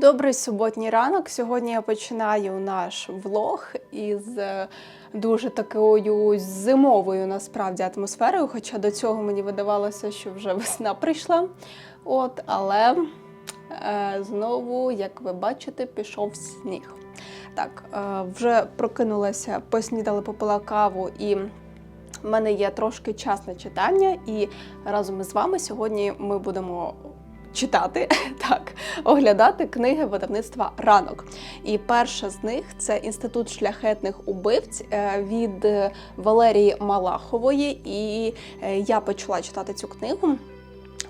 Добрий суботній ранок. Сьогодні я починаю наш влог із е, дуже такою зимовою насправді атмосферою. Хоча до цього мені видавалося, що вже весна прийшла. От, але е, знову, як ви бачите, пішов сніг. Так, е, вже прокинулася, поснідали, попила каву і. в мене є трошки час на читання, і разом із вами сьогодні ми будемо читати, так, оглядати книги видавництва ранок. І перша з них це інститут шляхетних убивць е, від е, Валерії Малахової. І е, я почала читати цю книгу.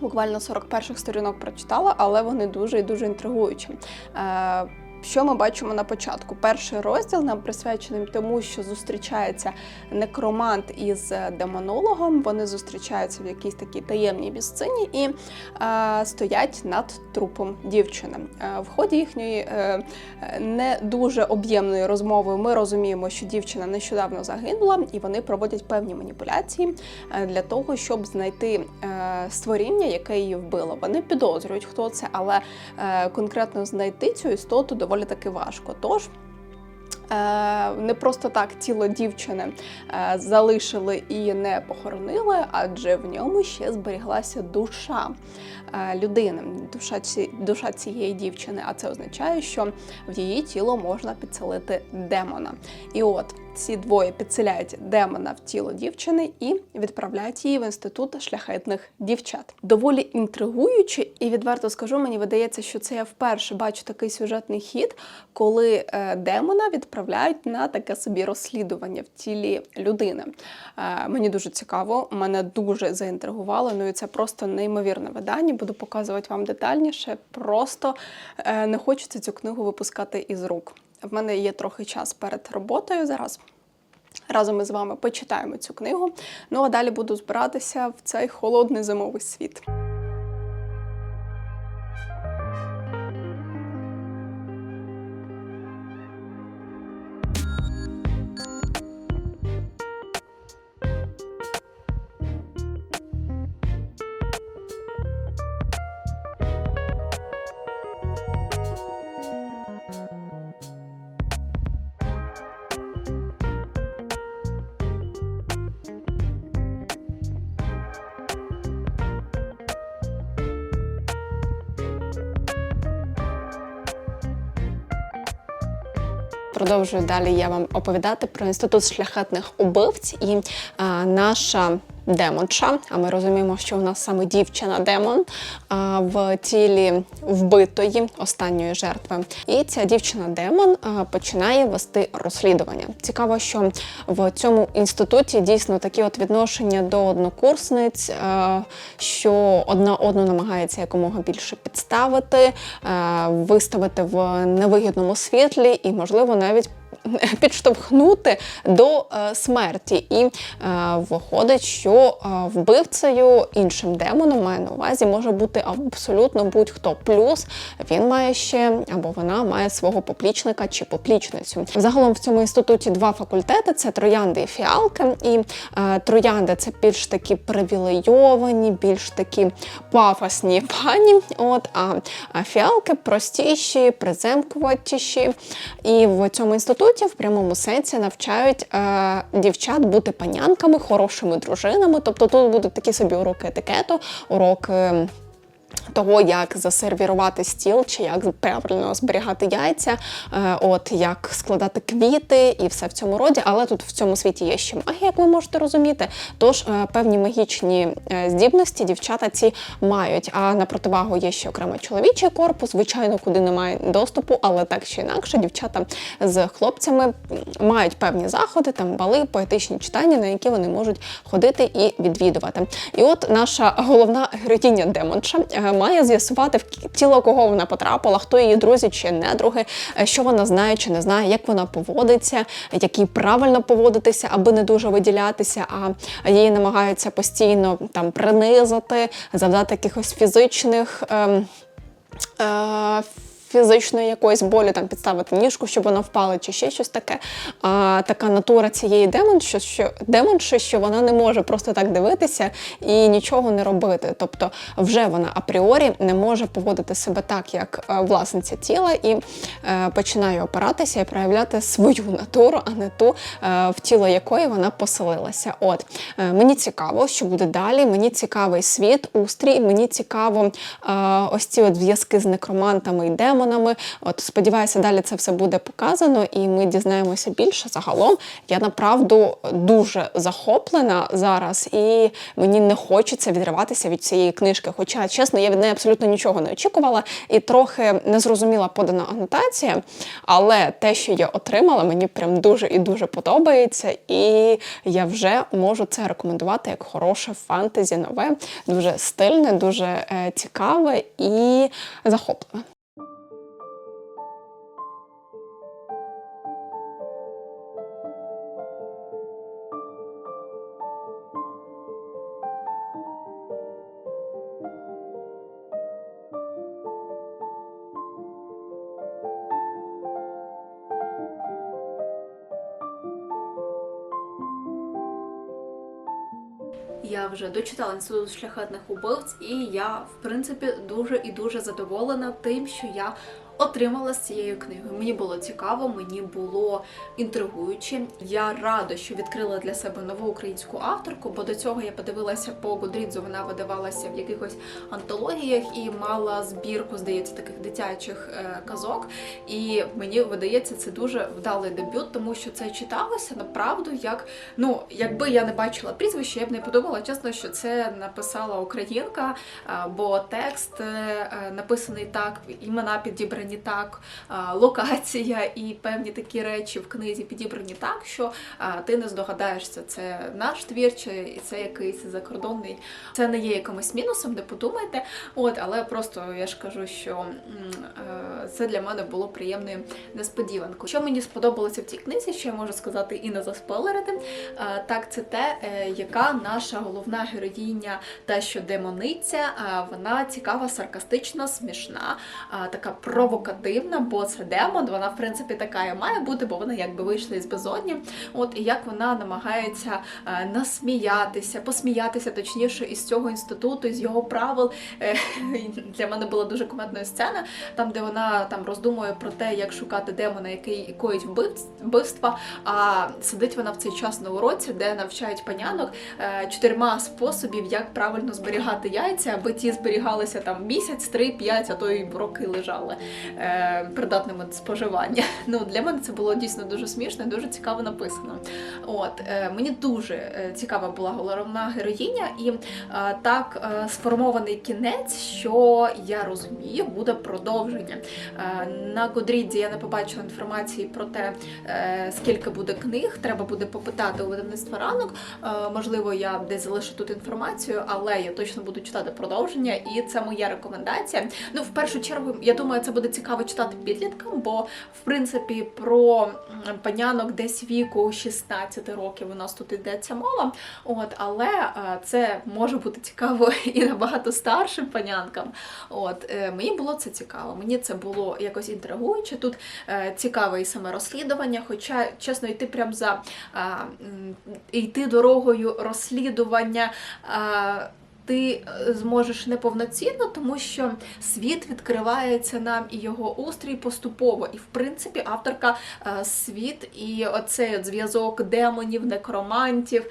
Буквально 41 сторінок прочитала, але вони дуже і дуже інтригуючі. Е, Що ми бачимо на початку? Перший розділ нам присвячений тому, що зустрічається некромант із демонологом. Вони зустрічаються в якійсь такій таємній місцині і е, стоять над трупом дівчини. Е, в ході їхньої е, е, не дуже об'ємної розмови ми розуміємо, що дівчина нещодавно загинула, і вони проводять певні маніпуляції е, для того, щоб знайти е, створіння, яке її вбило. Вони підозрюють, хто це, але е, конкретно знайти цю істоту доволі таки важко. Тож. Е, Не просто так тіло дівчини е, залишили і не похоронили, адже в ньому ще зберіглася душа е, людини, душа, душа цієї дівчини. А це означає, що в її тіло можна підселити демона. І от ці двоє підселяють демона в тіло дівчини і відправляють її в інститут шляхетних дівчат. Доволі інтригуюче, і відверто скажу, мені видається, що це я вперше бачу такий сюжетний хід, коли е, демона відправляють на таке собі розслідування в тілі людини. Е, мені дуже цікаво, мене дуже заінтригувало. Ну і це просто неймовірне видання. Буду показувати вам детальніше. Просто е, не хочеться цю книгу випускати із рук. В мене є трохи час перед роботою зараз. Разом із вами почитаємо цю книгу. Ну а далі буду збиратися в цей холодний зимовий світ. Продовжую далі я вам оповідати про інститут шляхетних убивць. І наша демонша. А ми розуміємо, що у нас саме дівчина демон в тілі вбитої останньої жертви. І ця дівчина демон починає вести розслідування. Цікаво, що в цьому інституті дійсно такі от відношення до однокурсниць, що одна одну намагається якомога більше підставити, виставити в невигідному світлі і, можливо, навіть підштовхнути до е, смерті. І е, виходить, що е, вбивцею іншим демоном має на увазі може бути абсолютно будь-хто. Плюс він має ще або вона має свого поплічника чи поплічницю. Загалом в цьому інституті два факультети: це троянди і фіалки. І троянди це більш такі привілейовані, більш такі пафосні пані. От а фіалки простіші, приземкуватіші. І в цьому інституті в прямому сенсі навчають е, дівчат бути панянками, хорошими дружинами. Тобто тут будуть такі собі уроки етикету, урок. Того, як засервірувати стіл, чи як правильно зберігати яйця, е, от як складати квіти і все в цьому роді. Але тут в цьому світі є ще магія, як ви можете розуміти. Тож е, певні магічні е, здібності дівчата ці мають. А на противагу є ще окремо чоловічий корпус, звичайно, куди немає доступу, але так чи інакше, дівчата з хлопцями мають певні заходи, там бали, поетичні читання, на які вони можуть ходити і відвідувати. І от наша головна героїня Демонша має з'ясувати в тіло кого вона потрапила, хто її друзі чи недруги, е, що вона знає чи не знає, як вона поводиться, як їй правильно поводитися, аби не дуже виділятися, а її намагаються постійно там принизити, завдати якихось фізичних. Ем, е, фізичної якоїсь болі, там підставити ніжку, щоб вона впала, чи ще щось таке. А така натура цієї демонші, що демонші, що вона не може просто так дивитися і нічого не робити. Тобто, вже вона апріорі не може поводити себе так, як е, власниця тіла, і е, починає опиратися і проявляти свою натуру, а не ту, е, в тіло якої вона поселилася. От е, мені цікаво, що буде далі. Мені цікавий світ, устрій, мені цікаво е, ось ці от зв'язки з некромантами і демонами. От сподіваюся, далі це все буде показано, і ми дізнаємося більше. Загалом я направду дуже захоплена зараз, і мені не хочеться відриватися від цієї книжки. Хоча, чесно, я від неї абсолютно нічого не очікувала і трохи не зрозуміла подана анотація. Але те, що я отримала, мені прям дуже і дуже подобається, і я вже можу це рекомендувати як хороше фантезі нове, дуже стильне, дуже е, цікаве і захопливе. Вже дочитала інститут шляхетних убивць, і я, в принципі, дуже і дуже задоволена тим, що я отримала з цією книгою. Мені було цікаво, мені було інтригуюче. Я рада, що відкрила для себе нову українську авторку, бо до цього я подивилася по Гудрідзу, вона видавалася в якихось антологіях і мала збірку, здається, таких дитячих е, казок. І мені видається, це дуже вдалий дебют, тому що це читалося направду як ну, якби я не бачила прізвище, я б не подумала чесно, що це написала українка, бо текст е, е, написаний так, імена підібрані так, локація і певні такі речі в книзі підібрані так, що ти не здогадаєшся, це наш твір чи це якийсь закордонний. Це не є якимось мінусом, не подумайте. От, але просто я ж кажу, що це для мене було приємною несподіванкою. Що мені сподобалося в цій книзі, що я можу сказати і не заспойлерити, так це те, е, яка наша головна героїня, та що демониця, вона цікава, саркастична, смішна, така провокативна, бо це демон. Вона, в принципі, така і має бути, бо вона якби вийшла із безодні. От і як вона намагається е, насміятися, посміятися точніше із цього інституту, із його правил. Е, Для мене була дуже кумедна сцена, там, де вона там роздумує про те, як шукати демона, який коїть вбивства. А сидить вона в цей час на уроці, де навчають панянок е, чотирма способів, як правильно зберігати яйця, аби ті зберігалися там місяць, три, п'ять, а то й роки лежали придатними до споживання. Ну для мене це було дійсно дуже смішно і дуже цікаво написано. От е, мені дуже е, цікава була головна героїня, і е, так е, сформований кінець, що я розумію, буде продовження. Е, на Годрідзі я не побачила інформації про те, е, скільки буде книг. Треба буде попитати у видавництва ранок. Е, можливо, я десь залишу тут інформацію, але я точно буду читати продовження, і це моя рекомендація. Ну, в першу чергу, я думаю, це буде цікаво читати підліткам, бо в принципі про панянок десь віку 16 років у нас тут йдеться мова. От, але е, це може бути цікаво і набагато старшим панянкам. От е, мені було це цікаво. Мені це було якось інтригуюче. Тут е, цікаве і саме розслідування. Хоча, чесно, йти прям за йти дорогою розслідування. Ти е, зможеш неповноцінно, тому що світ відкривається нам і його устрій поступово. І в принципі авторка е, світ і оцей зв'язок демонів, некромантів.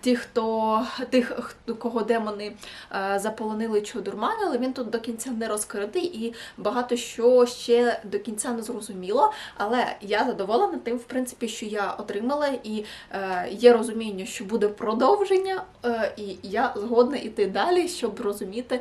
Ті, хто тих, кого демони е, заполонили чи одурманили, він тут до кінця не розкритий і багато що ще до кінця не зрозуміло. Але я задоволена тим, в принципі, що я отримала, і е, є розуміння, що буде продовження, е, і я згодна йти далі, щоб розуміти,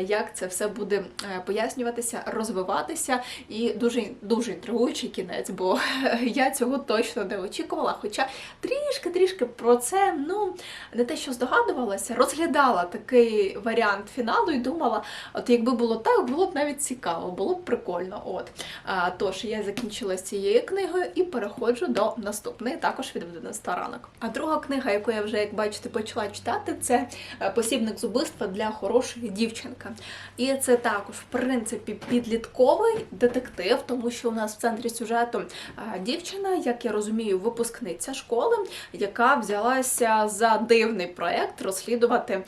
як це все буде пояснюватися, розвиватися. І дуже дуже інтригуючий кінець, бо я цього точно не очікувала. Хоча трішки-трішки про це це ну не те, що здогадувалася, розглядала такий варіант фіналу і думала, от якби було так, було б навіть цікаво, було б прикольно. От а, тож я закінчила з цією книгою і переходжу до наступної, також від 11 ранок. А друга книга, яку я вже, як бачите, почала читати, це е, посібник з убивства для хорошої дівчинки. І це також, в принципі, підлітковий детектив, тому що у нас в центрі сюжету дівчина, як я розумію, випускниця школи, яка взялася за дивний проект розслідувати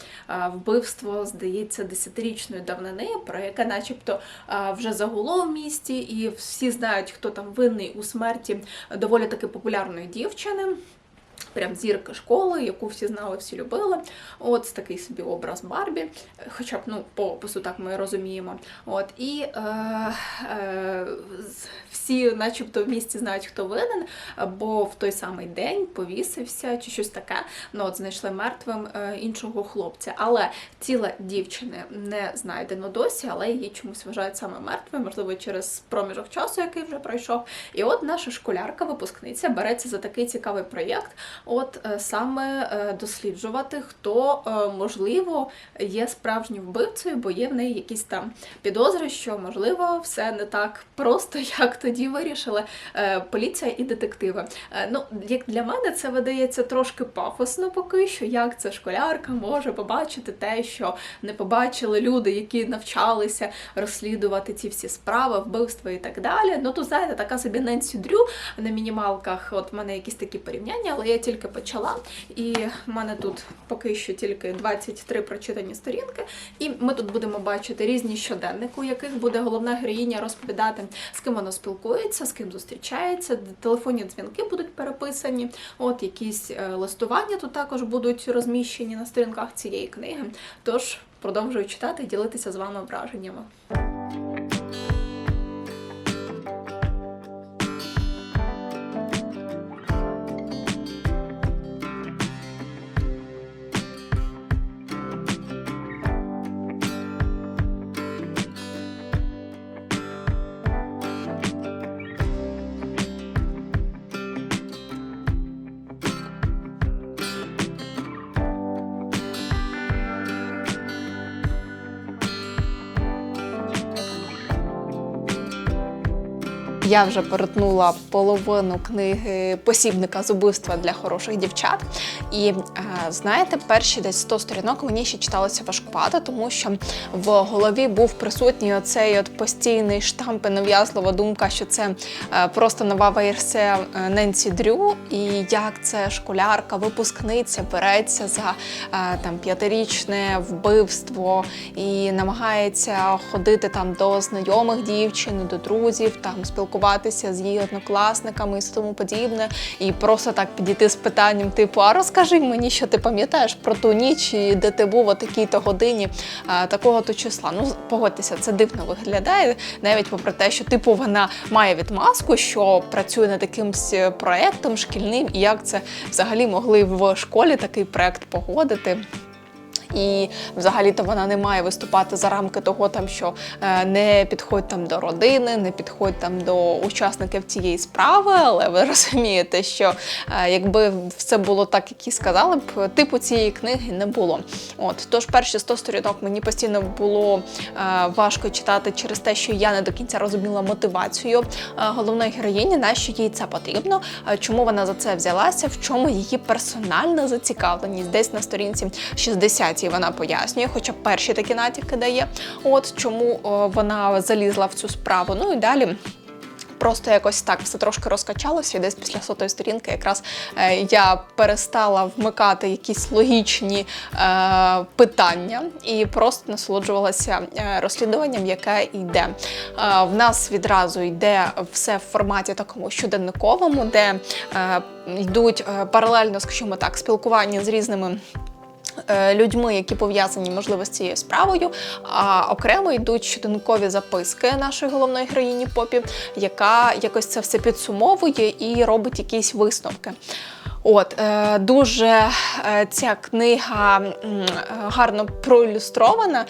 вбивство, здається, десятирічної давнини, про яке, начебто, вже загуло в місті, і всі знають, хто там винний у смерті доволі таки популярної дівчини. Прям зірка школи, яку всі знали, всі любили. От такий собі образ Барбі, хоча б ну по опису так ми розуміємо. От і е, е, всі, начебто, в місті знають, хто винен, бо в той самий день повісився чи щось таке. Ну от знайшли мертвим е, іншого хлопця. Але тіла дівчини не знайдено досі, але її чомусь вважають саме мертвою, можливо, через проміжок часу, який вже пройшов. І от наша школярка, випускниця, береться за такий цікавий проєкт. От е, саме е, досліджувати, хто е, можливо є справжнім вбивцею, бо є в неї якісь там підозри, що можливо все не так просто, як тоді вирішили поліція і детективи. Ну, як для мене, це видається трошки пафосно поки що, як ця школярка може побачити те, що не побачили люди, які навчалися розслідувати ці всі справи, вбивства і так далі. Ну тут знаєте, така собі Ненсі Дрю на мінімалках. От в мене якісь такі порівняння, але я тільки почала, і в мене тут поки що тільки 23 прочитані сторінки. І ми тут будемо бачити різні щоденники, у яких буде головна героїня розповідати, з ким вона спілкується, з ким зустрічається. Телефонні дзвінки будуть переписані. От якісь е, листування тут також будуть розміщені на сторінках цієї книги. Тож продовжую читати і ділитися з вами враженнями. Я вже перетнула половину книги посібника з убивства для хороших дівчат. І е, знаєте, перші десь 100 сторінок мені ще читалося важкувато, тому що в голові був присутній оцей от постійний штамп і нав'язлива думка, що це е, просто нова версія е, Ненсі Дрю, і як це школярка, випускниця береться за там п'ятирічне вбивство і намагається ходити там до знайомих дівчин, до друзів, там спілкуватися з її однокласниками і тому подібне, і просто так підійти з питанням, типу, а розкажи мені, що ти пам'ятаєш про ту ніч, і де ти був о такій-то годині такого-то числа. Ну, погодьтеся, це дивно виглядає, навіть попри те, що типу вона має відмазку, що працює над якимсь проектом шкільним, і як це взагалі могли в школі такий проект погодити. І взагалі-то вона не має виступати за рамки того, там що е, не підходь там до родини, не підходь там до учасників цієї справи. Але ви розумієте, що е, якби все було так, як і сказали б, типу цієї книги не було. От тож перші 100 сторінок мені постійно було е, важко читати через те, що я не до кінця розуміла мотивацію головної героїні, на що їй це потрібно, чому вона за це взялася, в чому її персональна зацікавленість. Десь на сторінці 60 вона пояснює, хоча перші такі натяки дає. От чому вона залізла в цю справу. Ну і далі. Просто якось так все трошки розкачалося, і десь після сотої сторінки якраз е, я перестала вмикати якісь логічні е, питання і просто насолоджувалася е, розслідуванням, яке йде. Е, в нас відразу йде все в форматі такому щоденниковому, де е, йдуть е, паралельно, скажімо так, спілкування з різними е, людьми, які пов'язані, можливо, з цією справою. А окремо йдуть щоденкові записки нашої головної героїні Попі, яка якось це все підсумовує і робить якісь висновки. От е, дуже е, ця книга е, гарно проілюстрована.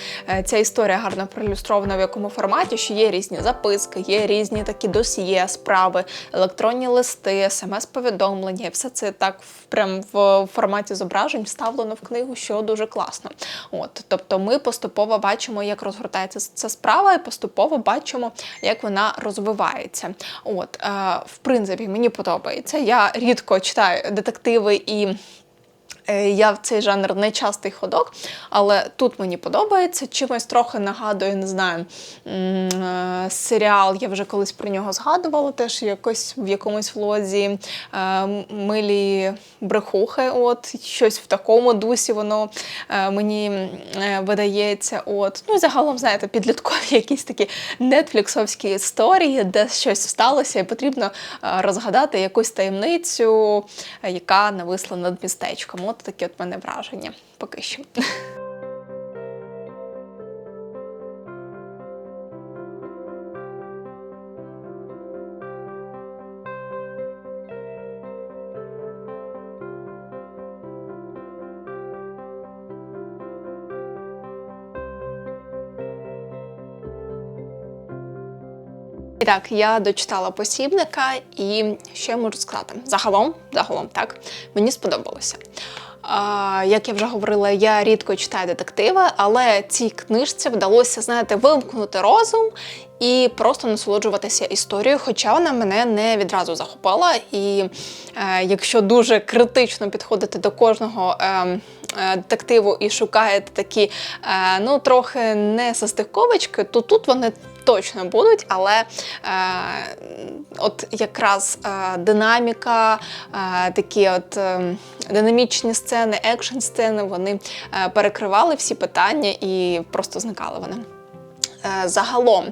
Ця історія гарно проілюстрована в якому форматі, що є різні записки, є різні такі досьє, справи, електронні листи, смс-повідомлення. Все це так прям в форматі зображень вставлено в книгу, що дуже класно. От, тобто, ми поступово бачимо, як розгортається ця справа, і поступово бачимо, як вона розвивається. От, в принципі, мені подобається. Я рідко читаю детективи і. Е, Я в цей жанр не частий ходок, але тут мені подобається. Чимось трохи нагадує, не знаю, е, серіал. Я вже колись про нього згадувала, теж якось в якомусь влозі е, милі брехухи. От щось в такому дусі воно мені видається. От ну загалом, знаєте, підліткові якісь такі нетфліксовські історії, де щось сталося, і потрібно розгадати якусь таємницю, яка нависла над містечком. От такі от мене враження поки що. І так, я дочитала посібника, і що я можу сказати? Загалом, загалом, так, мені сподобалося. Як я вже говорила, я рідко читаю детективи, але цій книжці вдалося, знаєте, вимкнути розум і просто насолоджуватися історією, хоча вона мене не відразу захопила. І е, якщо дуже критично підходити до кожного е, е, детективу і шукаєте такі, е, ну, трохи не состиковочки, то тут вони точно будуть, але е, от якраз е, динаміка, е, такі от е, динамічні сцени, екшн сцени, вони перекривали всі питання і просто зникали вони. Загалом,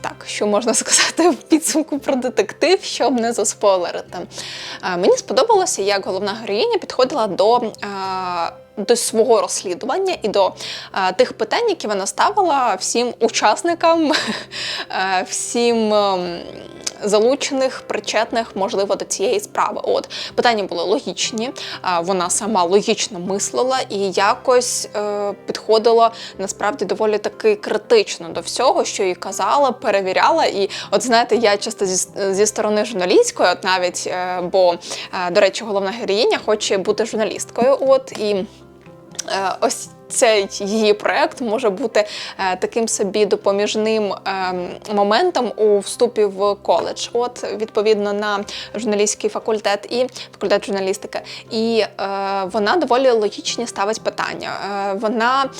так, що можна сказати в підсумку про детектив, щоб не заспойлерити. Мені сподобалося, як головна героїня підходила до. Е, До свого розслідування і до е, тих питань, які вона ставила всім учасникам, е, всім ем, залучених, причетних, можливо, до цієї справи. От питання були логічні, а, вона сама логічно мислила і якось е, підходила насправді доволі таки критично до всього, що їй казала, перевіряла. І от знаєте, я часто зі, зі сторони журналістської, от навіть, е, бо е, до речі, головна героїня хоче бути журналісткою. От і е, ось. Цей її проект може бути е, таким собі допоміжним е, моментом у вступі в коледж. От відповідно на журналістський факультет і факультет журналістики. І е, вона доволі логічні ставить питання. Е, вона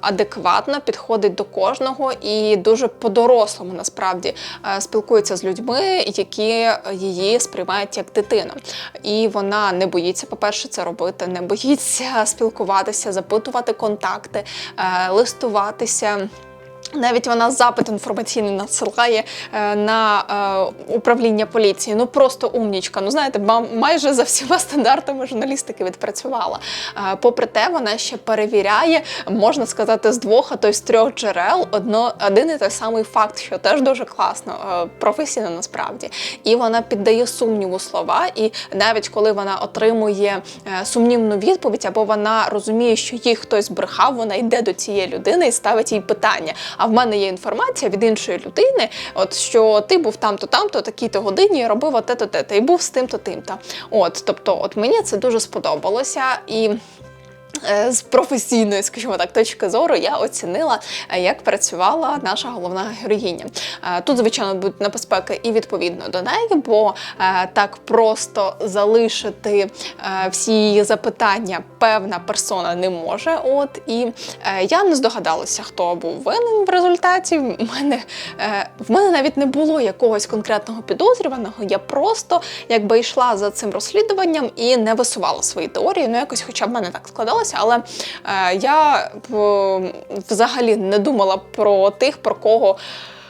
адекватно підходить до кожного і дуже по-дорослому насправді спілкується з людьми, які її сприймають як дитину. І вона не боїться, по-перше, це робити, не боїться спілкуватися, запитувати контакти, е, листуватися. Навіть вона запит інформаційний надсилає е, на е, управління поліції. Ну просто умнічка. Ну знаєте, ма- майже за всіма стандартами журналістики відпрацювала. Е, попри те, вона ще перевіряє, можна сказати, з двох, а то й з трьох джерел одно, один і той самий факт, що теж дуже класно, професійно насправді. І вона піддає сумніву слова. І навіть коли вона отримує сумнівну відповідь, або вона розуміє, що їй хтось брехав, вона йде до цієї людини і ставить їй питання. А в мене є інформація від іншої людини, от що ти був там-то, там-то, такій-то годині робив те-то, те-то, і був з тим-то, тим-то. От, тобто, от мені це дуже сподобалося і. Е, З професійної, скажімо так, точки зору я оцінила, е, як працювала наша головна героїня. Е, Тут, звичайно, будуть небезпеки і відповідно до неї, бо так просто залишити всі її запитання певна персона не може. От і я не здогадалася, хто був винен в результаті. В мене, в мене навіть не було якогось конкретного підозрюваного. Я просто якби йшла за цим розслідуванням і не висувала свої теорії. Ну, якось, хоча б мене так складалося, але е, я взагалі не думала про тих, про кого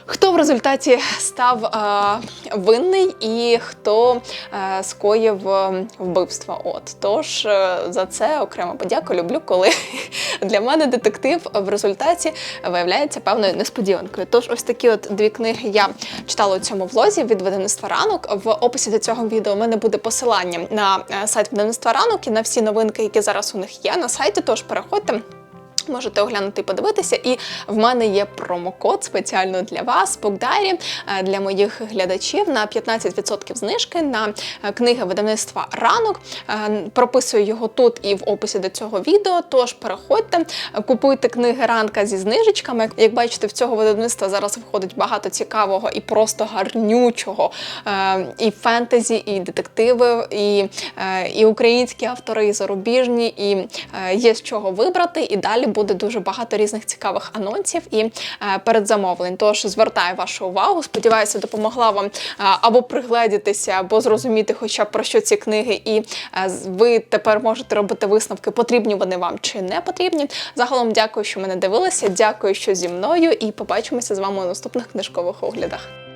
Хто в результаті став е, винний і хто е, скоїв е, вбивство? От тож е, за це окремо подяку люблю, коли для мене детектив в результаті виявляється певною несподіванкою. Тож ось такі от дві книги я читала у цьому влозі від видавництва ранок. В описі до цього відео у мене буде посилання на е, сайт видавництва ранок і на всі новинки, які зараз у них є на сайті. Тож переходьте. Можете оглянути і подивитися. І в мене є промокод спеціально для вас, Богдарі, е, для моїх глядачів на 15% знижки на е, книги видавництва ранок. Е, Прописую його тут і в описі до цього відео. Тож переходьте, купуйте книги ранка зі знижечками. Як бачите, в цього видавництва зараз виходить багато цікавого і просто гарнючого. І фентезі, і детективи, і, і українські автори, і зарубіжні, і є з чого вибрати. І далі буде дуже багато різних цікавих анонсів і е, передзамовлень. Тож звертаю вашу увагу. Сподіваюся, допомогла вам е, або пригледітися, або зрозуміти, хоча б про що ці книги, і е, ви тепер можете робити висновки, потрібні вони вам чи не потрібні. Загалом дякую, що мене дивилися. Дякую, що зі мною, і побачимося з вами у наступних книжкових оглядах.